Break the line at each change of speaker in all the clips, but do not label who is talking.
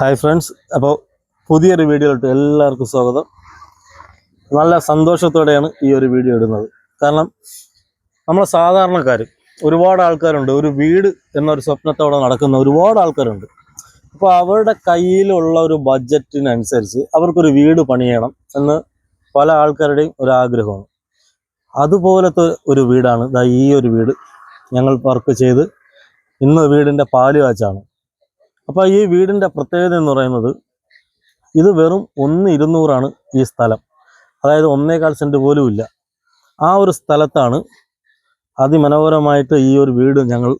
Hi friends അപ്പോൾ പുതിയൊരു വീഡിയോയിലോട്ട് എല്ലാവർക്കും സ്വാഗതം. നല്ല സന്തോഷത്തോടെയാണ് ഈ ഒരു വീഡിയോ ഇടുന്നത്. കാരണം നമ്മളെ സാധാരണക്കാർ ഒരുപാട് ആൾക്കാരുണ്ട്. ഒരു വീട് എന്നൊരു സ്വപ്നത്തോടെ നടക്കുന്ന ഒരുപാട് ആൾക്കാരുണ്ട്. അപ്പോൾ അവരുടെ കയ്യിലുള്ള ഒരു ബഡ്ജറ്റിനനുസരിച്ച് അവർക്കൊരു വീട് പണിയണം എന്ന് പല ആൾക്കാരുടെയും ഒരു ആഗ്രഹമാണ്. അതുപോലത്തെ ഒരു വീടാണ് ഈ ഒരു വീട് ഞങ്ങൾ വർക്ക് ചെയ്ത് ഇന്ന് വീടിന്റെ പാൽ കാച്ചാണ് അപ്പോൾ ഈ വീടിന്റെ പ്രത്യേകത എന്ന് പറയുന്നത് ഇത് വെറും ഒന്ന് ഇരുന്നൂറാണ് ഈ സ്ഥലം. അതായത് ഒന്നേകാൽ സെന്റ് പോലും ഇല്ല. ആ ഒരു സ്ഥലത്താണ് അതിമനോഹരമായിട്ട് ഈ ഒരു വീട് ഞങ്ങൾ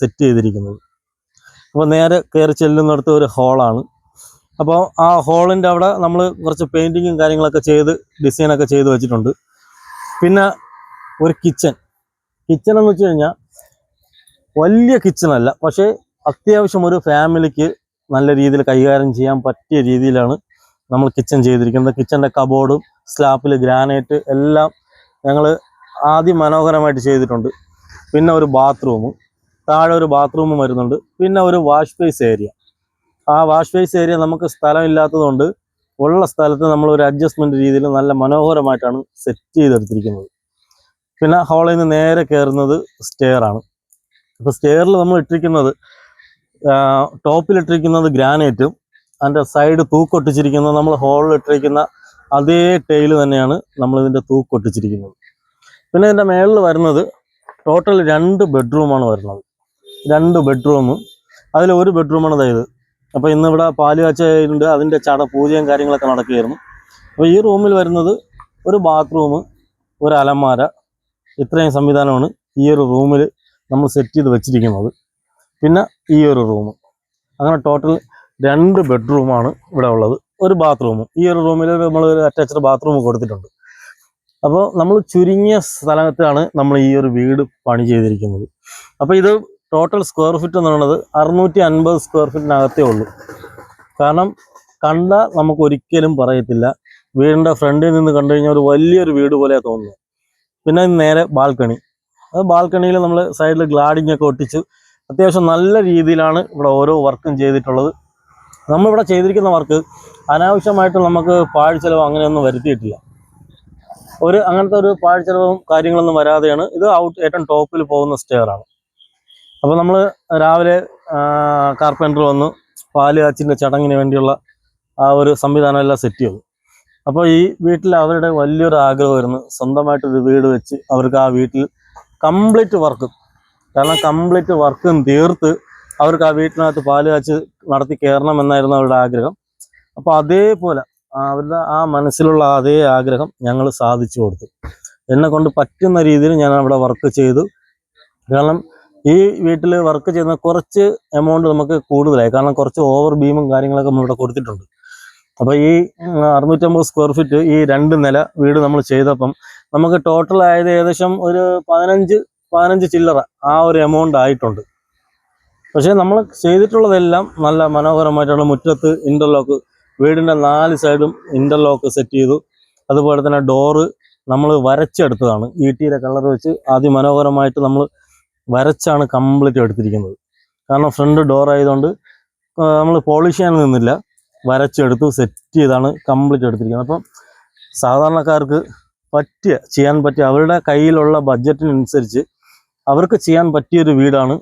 സെറ്റ് ചെയ്തിരിക്കുന്നത്. അപ്പോൾ നേരെ കയറി ചെല്ലുന്നിടത്ത് ഒരു ഹോളാണ് അപ്പോൾ ആ ഹോളിന്റെ അവിടെ നമ്മൾ കുറച്ച് പെയിന്റിങ്ങും കാര്യങ്ങളൊക്കെ ചെയ്ത് ഡിസൈനൊക്കെ ചെയ്ത് വെച്ചിട്ടുണ്ട്. പിന്നെ ഒരു കിച്ചൺ കിച്ചൺ എന്ന് വെച്ച് കഴിഞ്ഞാൽ വലിയ കിച്ചണല്ല പക്ഷേ അത്യാവശ്യം ഒരു ഫാമിലിക്ക് നല്ല രീതിയിൽ കൈകാര്യം ചെയ്യാൻ പറ്റിയ രീതിയിലാണ് നമ്മൾ കിച്ചൺ ചെയ്തിരിക്കുന്നത്. കിച്ചന്റെ കബോർഡും സ്ലാപ്പിൽ ഗ്രാനൈറ്റ് എല്ലാം ഞങ്ങൾ ആദ്യം മനോഹരമായിട്ട് ചെയ്തിട്ടുണ്ട്. പിന്നെ ഒരു ബാത്റൂം താഴെ ഒരു ബാത്റൂമും വരുന്നുണ്ട്. പിന്നെ ഒരു വാഷ് ഫേസ് ഏരിയ ആ വാഷ് ഫേസ് ഏരിയ നമുക്ക് സ്ഥലം ഇല്ലാത്തതുകൊണ്ട് ഉള്ള സ്ഥലത്ത് നമ്മൾ ഒരു അഡ്ജസ്റ്റ്മെന്റ് രീതിയിൽ നല്ല മനോഹരമായിട്ടാണ് സെറ്റ് ചെയ്തെടുത്തിരിക്കുന്നത്. പിന്നെ ഹാളിൽ നിന്ന് നേരെ കയറുന്നത് സ്റ്റെയർ ആണ് അപ്പോൾ സ്റ്റെയറിൽ നമ്മൾ ഇട്ടിരിക്കുന്നത് ടോപ്പിൽ ഇട്ടിരിക്കുന്നത് ഗ്രാനൈറ്റും അതിന്റെ സൈഡ് തൂക്കൊട്ടിച്ചിരിക്കുന്നത് നമ്മൾ ഹോളിൽ ഇട്ടിരിക്കുന്ന അതേ ടൈൽ തന്നെയാണ് നമ്മളിതിന്റെ തൂക്കൊട്ടിച്ചിരിക്കുന്നത് പിന്നെ ഇതിന്റെ മേളിൽ വരുന്നത് ടോട്ടൽ രണ്ട് ബെഡ്റൂമാണ് വരുന്നത്. രണ്ട് ബെഡ്റൂമും അതിൽ ഒരു ബെഡ്റൂമാണ് അതായത് അപ്പോൾ ഇന്നിവിടെ പാൽ കാച്ചുണ്ട് അതിന്റെ ചട പൂജയും കാര്യങ്ങളൊക്കെ നടക്കുകയായിരുന്നു. അപ്പോൾ ഈ റൂമിൽ വരുന്നത് ഒരു ബാത്റൂം ഒരു അലമാര. ഇത്രയും സംവിധാനമാണ് ഈ ഒരു റൂമിൽ നമ്മൾ സെറ്റ് ചെയ്ത് വെച്ചിരിക്കുന്നത്. പിന്നെ ഈ ഒരു റൂം അങ്ങനെ ടോട്ടൽ രണ്ട് ബെഡ്റൂമാണ് ഇവിടെ ഉള്ളത്. ഒരു ബാത്റൂമും ഈ ഒരു റൂമിൽ നമ്മൾ ഒരു അറ്റാച്ച്ഡ് ബാത്റൂം കൊടുത്തിട്ടുണ്ട് അപ്പോൾ നമ്മൾ ചുരുങ്ങിയ സ്ഥലത്താണ് നമ്മൾ ഈ ഒരു വീട് പണി ചെയ്തിരിക്കുന്നത്. അപ്പോൾ ഇത് ടോട്ടൽ സ്ക്വയർ ഫീറ്റ് എന്ന് പറയുന്നത് അറുന്നൂറ്റി അൻപത് സ്ക്വയർ ഫീറ്റിനകത്തേ ഉള്ളൂ. കാരണം കണ്ട നമുക്ക് ഒരിക്കലും പറയത്തില്ല. വീടിന്റെ ഫ്രണ്ടിൽ നിന്ന് കണ്ടു കഴിഞ്ഞാൽ ഒരു വലിയൊരു വീട് പോലെ തോന്നുന്നത്. പിന്നെ നേരെ ബാൽക്കണി. അത് ബാൽക്കണിയിൽ നമ്മൾ സൈഡിൽ ഗ്ലാഡിങ് ഒക്കെ ഒട്ടിച്ച് അത്യാവശ്യം നല്ല രീതിയിലാണ് ഇവിടെ ഓരോ വർക്കും ചെയ്തിട്ടുള്ളത്. നമ്മളിവിടെ ചെയ്തിരിക്കുന്ന വർക്ക് അനാവശ്യമായിട്ട് നമുക്ക് പാഴ്ചെലവ് അങ്ങനെയൊന്നും വരുത്തിയിട്ടില്ല. ഒരു അങ്ങനത്തെ ഒരു പാഴ്ചെലവും കാര്യങ്ങളൊന്നും വരാതെയാണ് ഇത് ഔട്ട് ഏറ്റവും ടോപ്പിൽ പോകുന്ന സ്റ്റെയറാണ് അപ്പോൾ നമ്മൾ രാവിലെ കാർപ്പന്റർ വന്ന് പാൽ കാച്ചിന്റെ ചടങ്ങിന് വേണ്ടിയുള്ള ആ ഒരു സംവിധാനം എല്ലാം സെറ്റ് ചെയ്തു. അപ്പോൾ ഈ വീട്ടിൽ അവരുടെ വലിയൊരു ആഗ്രഹമായിരുന്നു സ്വന്തമായിട്ടൊരു വീട് വെച്ച് അവർക്ക് ആ വീട്ടിൽ കംപ്ലീറ്റ് വർക്കും കാരണം കംപ്ലീറ്റ് വർക്കും തീർത്ത് അവർക്ക് ആ വീട്ടിനകത്ത് പാൽ കാച്ച് നടത്തി കയറണം എന്നായിരുന്നു അവരുടെ ആഗ്രഹം. അപ്പോൾ അതേപോലെ അവരുടെ ആ മനസ്സിലുള്ള അതേ ആഗ്രഹം ഞങ്ങൾ സാധിച്ചു കൊടുത്തു. എന്നെ കൊണ്ട് പറ്റുന്ന രീതിയിൽ ഞാൻ അവിടെ വർക്ക് ചെയ്തു. കാരണം ഈ വീട്ടിൽ വർക്ക് ചെയ്യുന്ന കുറച്ച് എമൗണ്ട് നമുക്ക് കൂടുതലായി. കാരണം കുറച്ച് ഓവർ ബീമും കാര്യങ്ങളൊക്കെ നമ്മൾ ഇവിടെ കൊടുത്തിട്ടുണ്ട്. അപ്പോൾ ഈ അറുന്നൂറ്റമ്പത് സ്ക്വയർ ഫീറ്റ് ഈ രണ്ട് നില വീട് നമ്മൾ ചെയ്തപ്പം നമുക്ക് ടോട്ടൽ ആയത് ഏകദേശം ഒരു പതിനഞ്ച് പതിനഞ്ച് ചില്ലറ ആ ഒരു എമൗണ്ട് ആയിട്ടുണ്ട്. പക്ഷേ നമ്മൾ ചെയ്തിട്ടുള്ളതെല്ലാം നല്ല മനോഹരമായിട്ടുള്ള മുറ്റത്ത് ഇന്റർലോക്ക് വീടിന്റെ നാല് സൈഡും ഇന്റർലോക്ക് സെറ്റ് ചെയ്തു. അതുപോലെ തന്നെ ഡോറ് നമ്മൾ വരച്ചെടുത്തതാണ്. ഈട്ടിയുടെ കളർ വെച്ച് അതിമനോഹരമായിട്ട് നമ്മൾ വരച്ചാണ് കംപ്ലീറ്റ് എടുത്തിരിക്കുന്നത്. കാരണം ഫ്രണ്ട് ഡോർ ആയതുകൊണ്ട് നമ്മൾ പോളിഷ് ചെയ്യാൻ നിന്നില്ല. വരച്ചെടുത്തു സെറ്റ് ചെയ്താണ് കംപ്ലീറ്റ് എടുത്തിരിക്കുന്നത്. അപ്പം സാധാരണക്കാർക്ക് പറ്റിയ ചെയ്യാൻ പറ്റിയ അവരുടെ കയ്യിലുള്ള ബഡ്ജറ്റിനനുസരിച്ച് അവർക്ക് ചെയ്യാൻ പറ്റിയൊരു വീടാണ്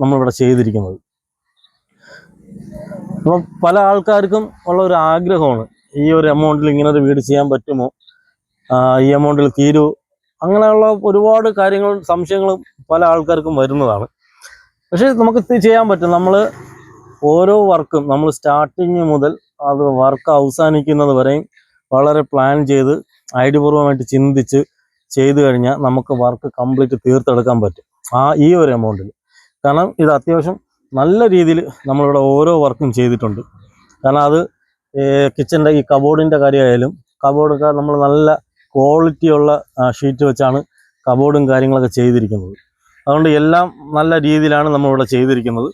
നമ്മളിവിടെ ചെയ്തിരിക്കുന്നത്. അപ്പോൾ പല ആൾക്കാർക്കും ഉള്ള ഒരു ആഗ്രഹമാണ്. ഈ ഒരു എമൗണ്ടിൽ ഇങ്ങനെ ഒരു വീട് ചെയ്യാൻ പറ്റുമോ? ഈ എമൗണ്ടിൽ തീരുമോ അങ്ങനെയുള്ള ഒരുപാട് കാര്യങ്ങളും സംശയങ്ങളും പല ആൾക്കാർക്കും വരുന്നതാണ്. പക്ഷേ നമുക്ക് ചെയ്യാൻ പറ്റും. നമ്മൾ ഓരോ വർക്കും നമ്മൾ സ്റ്റാർട്ടിങ് മുതൽ അത് വർക്ക് അവസാനിക്കുന്നത് വരെയും വളരെ പ്ലാൻ ചെയ്ത് ഐഡിയപൂർവമായിട്ട് ചിന്തിച്ച് ചെയ്തു കഴിഞ്ഞാൽ നമുക്ക് വർക്ക് കംപ്ലീറ്റ് തീർത്തെടുക്കാൻ പറ്റും. ആ ഈ ഒരു എമൗണ്ടിൽ കാരണം ഇത് അത്യാവശ്യം നല്ല രീതിയിൽ നമ്മളിവിടെ ഓരോ വർക്കും ചെയ്തിട്ടുണ്ട്. കാരണം അത് കിച്ചന്റെ ഈ കബോർഡിന്റെ കാര്യമായാലും കബോർഡൊക്കെ നമ്മൾ നല്ല ക്വാളിറ്റിയുള്ള ഷീറ്റ് വെച്ചാണ് കബോർഡും കാര്യങ്ങളൊക്കെ ചെയ്തിരിക്കുന്നത്. അതുകൊണ്ട് എല്ലാം നല്ല രീതിയിലാണ് നമ്മളിവിടെ ചെയ്തിരിക്കുന്നത്.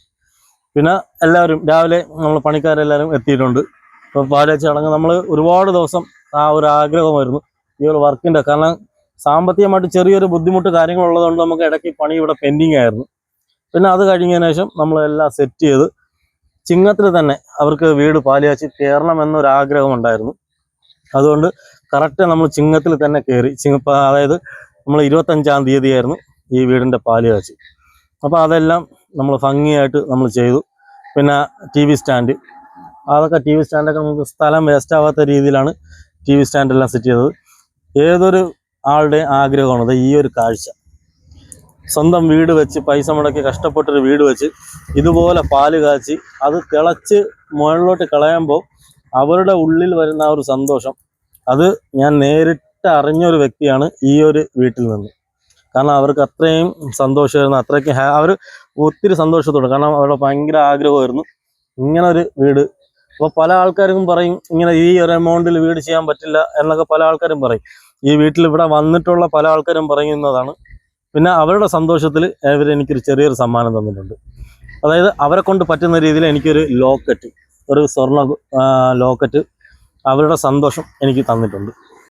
പിന്നെ എല്ലാവരും രാവിലെ നമ്മൾ പണിക്കാരെല്ലാവരും എത്തിയിട്ടുണ്ട്. ഇപ്പോൾ പാലച്ച നമ്മൾ ഒരുപാട് ദിവസം ആ ഒരു ആഗ്രഹമായിരുന്നു ഈ ഒരു വർക്കിന്റെ കാരണം സാമ്പത്തികമായിട്ട് ചെറിയൊരു ബുദ്ധിമുട്ട് കാര്യങ്ങളുള്ളതുകൊണ്ട് നമുക്ക് ഇടയ്ക്ക് പണി ഇവിടെ പെൻഡിങ് ആയിരുന്നു. പിന്നെ അത് കഴിഞ്ഞതിന് ശേഷം നമ്മളെല്ലാം സെറ്റ് ചെയ്ത് ചിങ്ങത്തിൽ തന്നെ അവർക്ക് വീട് പാലിയാച്ചി കയറണം എന്നൊരു ആഗ്രഹം ഉണ്ടായിരുന്നു അതുകൊണ്ട് കറക്റ്റ് നമ്മൾ ചിങ്ങത്തിൽ തന്നെ കയറി ചിങ്ങ അതായത് നമ്മൾ ഇരുപത്തഞ്ചാം തീയതിയായിരുന്നു ഈ വീടിന്റെ പാലിയാച്ചി. അപ്പോൾ അതെല്ലാം നമ്മൾ ഭംഗിയായിട്ട് നമ്മൾ ചെയ്തു. പിന്നെ ടി വി സ്റ്റാൻഡ് അതൊക്കെ ടി വി സ്റ്റാൻഡൊക്കെ നമുക്ക് സ്ഥലം വേസ്റ്റ് ആവാത്ത രീതിയിലാണ് ടി വി സ്റ്റാൻഡെല്ലാം സെറ്റ് ചെയ്തത്. ഏതൊരു ആളുടെ ആഗ്രഹമാണ് ഈ ഒരു കാഴ്ച. സ്വന്തം വീട് വെച്ച് പൈസ മുടക്കി കഷ്ടപ്പെട്ടൊരു വീട് വെച്ച് ഇതുപോലെ പാൽ കാച്ചി അത് തിളച്ച് മുകളിലോട്ട് കളയുമ്പോൾ അവരുടെ ഉള്ളിൽ വരുന്ന ആ ഒരു സന്തോഷം അത് ഞാൻ നേരിട്ട് അറിഞ്ഞൊരു വ്യക്തിയാണ് ഈ ഒരു വീട്ടിൽ നിന്ന്. കാരണം അവർക്ക് അത്രയും സന്തോഷമായിരുന്നു അത്രയ്ക്ക് അവർ ഒത്തിരി സന്തോഷത്തോടെ കാരണം അവരുടെ ഭയങ്കര ആഗ്രഹമായിരുന്നു ഇങ്ങനെ ഒരു വീട്. അപ്പോൾ പല ആൾക്കാർക്കും പറയും ഇങ്ങനെ ഈ ഒരു എമൗണ്ടിൽ വീട് ചെയ്യാൻ പറ്റില്ല എന്നൊക്കെ പല ആൾക്കാരും പറയും. ഈ വീട്ടിൽ ഇവിടെ വന്നിട്ടുള്ള പല ആൾക്കാരും പറയുന്നതാണ്. പിന്നെ അവരുടെ സന്തോഷത്തിൽ അവർ എനിക്കൊരു ചെറിയൊരു സമ്മാനം തന്നിട്ടുണ്ട്. അതായത് അവരെ കൊണ്ട് പറ്റുന്ന രീതിയിൽ എനിക്കൊരു ലോക്കറ്റ് ഒരു സ്വർണ ലോക്കറ്റ് അവരുടെ സന്തോഷം എനിക്ക് തന്നിട്ടുണ്ട്.